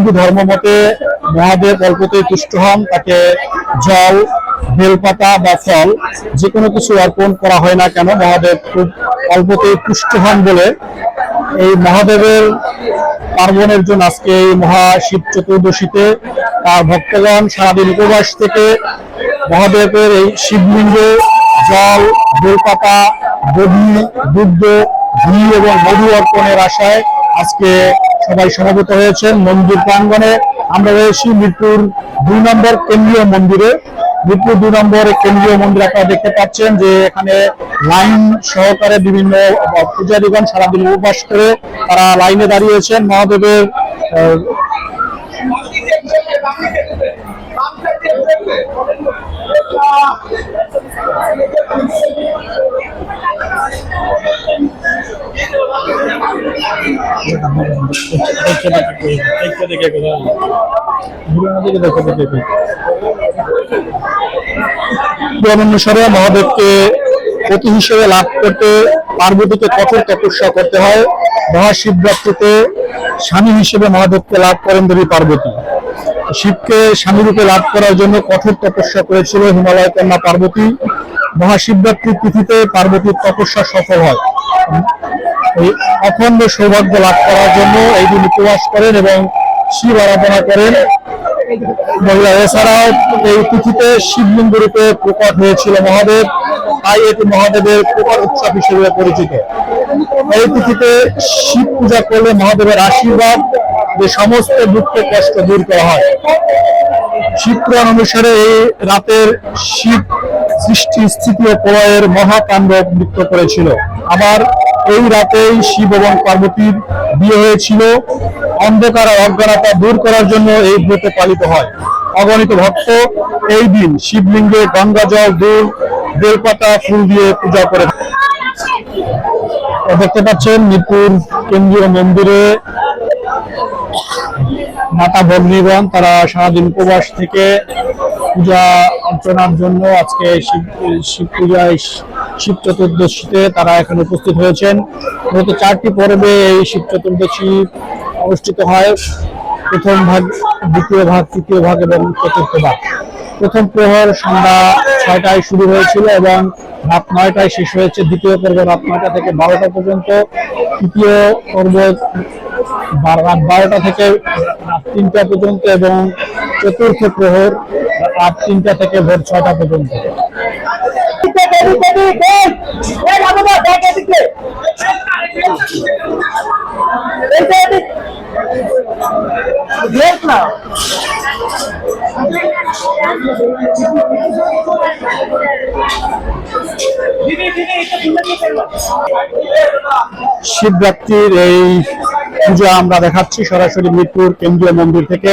হিন্দু ধর্ম মতে মহাদেব অল্পতেই তুষ্ট হন, তাকে জল, বেলপাতা বা ফল যে কোনো কিছু অর্পণ করা হয় না কেন, মহাদেব খুব অল্পতেই তুষ্ট হন বলে। এই মহাদেবের পার্বণের জন্য আজকে এই মহাশিব চতুর্দশীতে তার ভক্তগণ সারাদিন উপবাস থেকে মহাদেবের এই শিবলিঙ্গে, জল, বেলপাতা দধি দুগ্ধ, ঘি এবং মধু অর্পণের আশায় আজকে সবাই সমবেত হয়েছেন মন্দির প্রাঙ্গণে। আমরা রয়েছি মিরপুর দুই নম্বর কেন্দ্রীয় মন্দিরে। মিরপুর দুই নম্বর কেন্দ্রীয় মন্দির আপনারা দেখতে পাচ্ছেন যে এখানে লাইন সহকারে বিভিন্ন পূজারীগণ সারাদিন উপবাস করে তারা লাইনে দাঁড়িয়েছেন। মহাদেবের মহাদেবকে পতি হিসেবে লাভ করতে পার্বতীকে কঠোর তপস্যা করতে হয়। মহাশিবরাত্রিতে স্বামী হিসেবে মহাদেবকে লাভ করেন দেবী পার্বতী। শিবকে স্বামী রূপে লাভ করার জন্য কঠোর তপস্যা করেছিল হিমালয় কন্যা পার্বতী। মহাশিবরাত্রির তিথিতে পার্বতীর তপস্যা সফল হয়। এই অখণ্ড সৌভাগ্য লাভ করার জন্য এই দিন উপবাস করেন এবং শিব আরাধনা করেন। মহিলা, এছাড়াও এই তিথিতে শিবলিঙ্গ রূপে প্রকট হয়েছিল মহাদেব, তাই এটি মহাদেবের প্রকট উৎসব হিসেবে পরিচিত। এই তিথিতে শিব পূজা করলে মহাদেবের আশীর্বাদ, যে সমস্ত দুঃখ কষ্ট দূর করা হয়। শিব পুরাণ অনুসারে এই রাতের শিব সৃষ্টি, স্থিতি ও প্রলয়ের মহাতাণ্ডব নৃত্য করেছিল। আবার এই রাতেই শিব এবং পার্বতীর বিয়ে হয়েছিল। অন্ধকার আর অজ্ঞানতা দূর করার জন্য এই ব্রত পালিত হয়। অগণিত ভক্ত এই দিন শিবলিঙ্গে গঙ্গা জল, দুল, বেলপাতা, ফুল দিয়ে পূজা করে। দেখতে পাচ্ছেন মিরপুর কেন্দ্রীয় মন্দিরে মাতা ভগ্নীগণ তারা সারাদিন উপবাস থেকে পূজা অর্চনার জন্য আজকে শিব শিব পূজায় শিব চতুর্দশীতে তারা এখানে উপস্থিত হয়েছেন। মূলত চারটি পর্বে এই শিব চতুর্দশী অনুষ্ঠিত হয়। প্রথম ভাগ, দ্বিতীয় ভাগ, তৃতীয় ভাগ এবং চতুর্থ ভাগ। প্রথম প্রহর সন্ধ্যা ছয়টায় শুরু হয়েছিল এবং রাত নয়টায় শেষ হয়েছে। দ্বিতীয় পর্ব রাত নয়টা থেকে বারোটা পর্যন্ত। তৃতীয় পর্ব রাত বারোটা থেকে রাত তিনটা পর্যন্ত এবং চতুর্থ প্রহর রাত তিনটা থেকে ভোর ছয়টা পর্যন্ত। শিবরাত্রির এই পূজা আমরা দেখাচ্ছি সরাসরি মিরপুর কেন্দ্রীয় মন্দির থেকে।